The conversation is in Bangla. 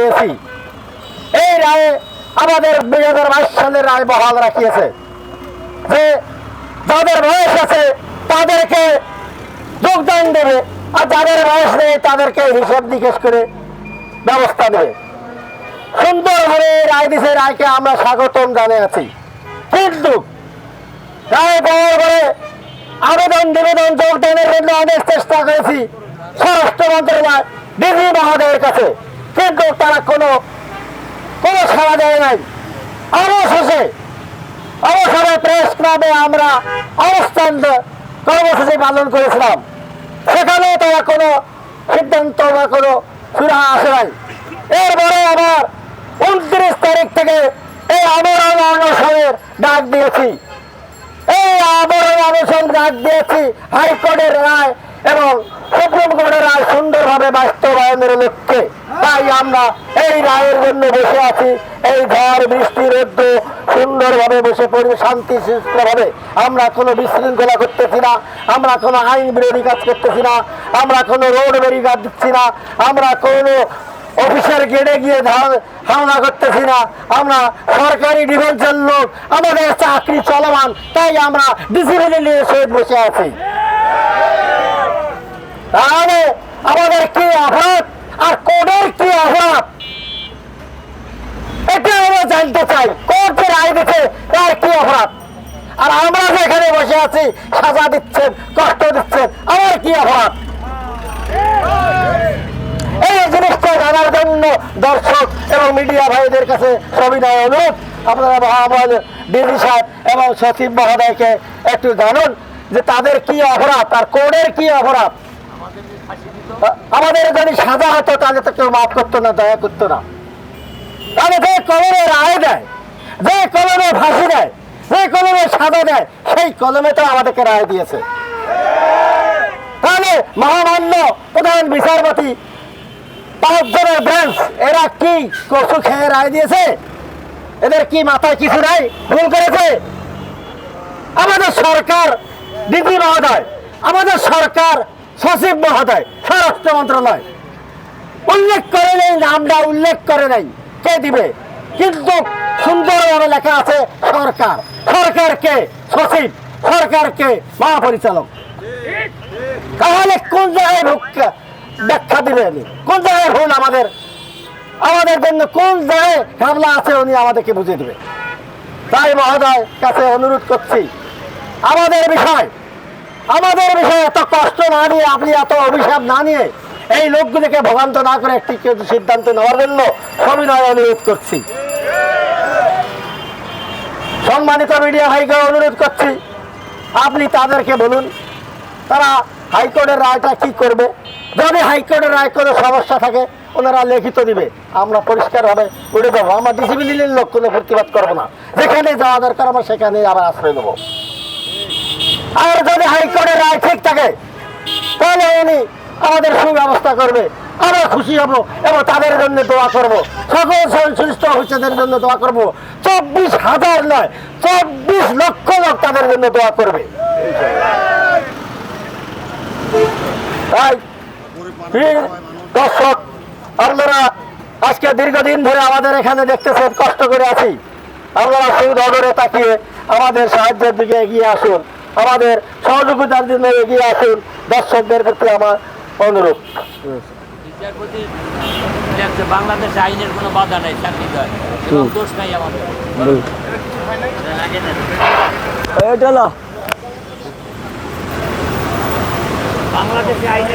পেয়েছি। এই রায়ে আমাদের দুই হাজার বাইশ সালের রায় বহাল রাখিয়েছে। যে যাদের বয়স আছে, তাদেরকে যোগদান দেবে, আর যাদের বয়স নেই, তাদেরকে হিসাব নিকেশ করে ব্যবস্থা সুন্দরভাবে রায় দিছে, রায়কে আমরা স্বাগতম জানিয়েছি কিন্তু রায় পাওয়ার পরে আবেদন, নিবেদন, যোগদানের জন্য অনেক চেষ্টা করেছি। স্বরাষ্ট্র মন্ত্রণালয় ডিজি মহোদয়ের কাছে। কিন্তু তারা কোনো কোনো সাড়া দেয় নাই। অবশেষে অবসরে প্রেস ক্লাবে আমরা অবস্থান কর্মসূচি পালন করেছিলাম। সেখানেও তারা কোনো সিদ্ধান্ত বা কোনো সুরাহা আসে নাই। এরপরে আবার উনত্রিশ তারিখ থেকে এই আমরণ অনশনের ডাক দিয়েছি। এই আবরণ অনশন ডাক দিয়েছি হাইকোর্টের রায় এবং সুপ্রিম কোর্টের রায় সুন্দরভাবে বাস্তবায়নের লক্ষ্যে। আমরা এই রায়ের জন্য বসে আছি। এই ঝড়, বৃষ্টি, রোদ্দ সুন্দরভাবে বসে পড়ি, শান্তি, সুস্থভাবে। আমরা কোনো বিশৃঙ্খলা করতেছি না, আমরা কোনো আইন বিরোধী কাজ করতেছি না, আমরা কোনো রোড ব্যারিকার দিচ্ছি না, আমরা কোনো অফিসের গেটে গিয়ে হামলা করতেছি না, আমরা সরকারি ডিফেন্সের লোক, আমাদের চাকরি চলমান, তাই আমরা ডিসিপ্লিনের সহিত বসে আছি। আমাদের কি অপরাধ আর কোর্টের এটা আমরা জানতে চাই কোর্ট যে রায় তার কি অপরাধ আর আমরা বসে আছি, সাজা দিচ্ছেন, কষ্ট দিচ্ছেন, আমার কি অপরাধ এই জিনিসটা জানার জন্য দর্শক এবং মিডিয়া ভাইদের কাছে সবিনয় অনুরোধ। আপনারা মহামান্য ডিজি সাহেব এবং সচিব মহোদয়কে একটু জানুন যে তাদের কি অপরাধ আর কোর্টের কি অপরাধ আমাদের যদি সাজা হতো, তাহলে তো কেউ মাফ করতো না, দয়া করতো না। তাহলে যে কলমে রায় দেয়, যে কলমে ফাঁসি দেয়, যে কলমে সাজা দেয়, সেই কলমে তো আমাদেরকে রায় দিয়েছে। তাহলে মহামান্য প্রধান বিচারপতি পাঁচজনের ব্রাঞ্চ এরা কি কচু খেয়ে রায় দিয়েছে? এদের কি মাথায় কিছু নাই? ভুল করেছে? আমাদের সরকার, ডিজি মহোদয়, আমাদের সরকার সচিব মহোদয়, স্বরাষ্ট্র মন্ত্রণালয়। উল্লেখ করে নেই, নামটা উল্লেখ করে নেই। কে দিবে? কিন্তু সুন্দরভাবে লেখা আছে সরকার। সরকারকে সচিব। সরকারকে মহাপরিচালক। তাহলে কোন জায়গায় ব্যাখ্যা দিবেন। কোন জায়গায় ভুল আমাদের? আমাদের জন্য কোন জায়গায় ঘাবলা আছে উনি আমাদেরকে বুঝিয়ে দেবে। তাই মহোদয় কাছে অনুরোধ করছি, আমাদের বিষয় আমাদের বিষয়ে এত কষ্ট না নিয়ে, আপনি এত অভিশাপ না নিয়ে এই লোকগুলিকে ভোগান্ত না করে একটি কিছু সিদ্ধান্ত নেওয়ার জন্য সবিনয় অনুরোধ করছি। সম্মানিত মিডিয়া ভাইকে অনুরোধ করছি, আপনি তাদেরকে বলুন, তারা হাইকোর্টের রায়টা কি করবে? যদি হাইকোর্টের রায় কোনো সমস্যা থাকে, ওনারা লিখিত দিবে। আমরা পরিষ্কারভাবে উঠে দেবো। আমরা ডিসিপ্লিনের লোক কোনো প্রতিবাদ করব না। যেখানে যাওয়া দরকার আমরা সেখানে আবার আশ্রয় নেব। আর যদি হাইকোর্টের রায় ঠিক থাকে, তাহলে উনি আমাদের সুব্যবস্থা করবে। আমরা খুশি হব এবং তাদের জন্য দোয়া করব। সকল সংশ্লিষ্ট অফিসারদের জন্য দোয়া করব। চব্বিশ হাজার নয়, চব্বিশ লক্ষ লোক তাদের জন্য দোয়া করবে। তাই দর্শক, আপনারা আজকে দীর্ঘদিন ধরে আমাদের এখানে দেখতেছেন, কষ্ট করে আছি। আপনারা সুদরে তাকিয়ে আমাদের সাহায্যের দিকে এগিয়ে আসুন। আমাদের সহযোগিতার জন্য এগিয়ে আসুন। দর্শকদের ক্ষেত্রে আমার অনুরোধ। বিচারপতি লেখছে বাংলাদেশে আইনের কোনো বাধা নাই চাকরি দেয়। দোষ নাই আমাদের। বাংলাদেশে আইনের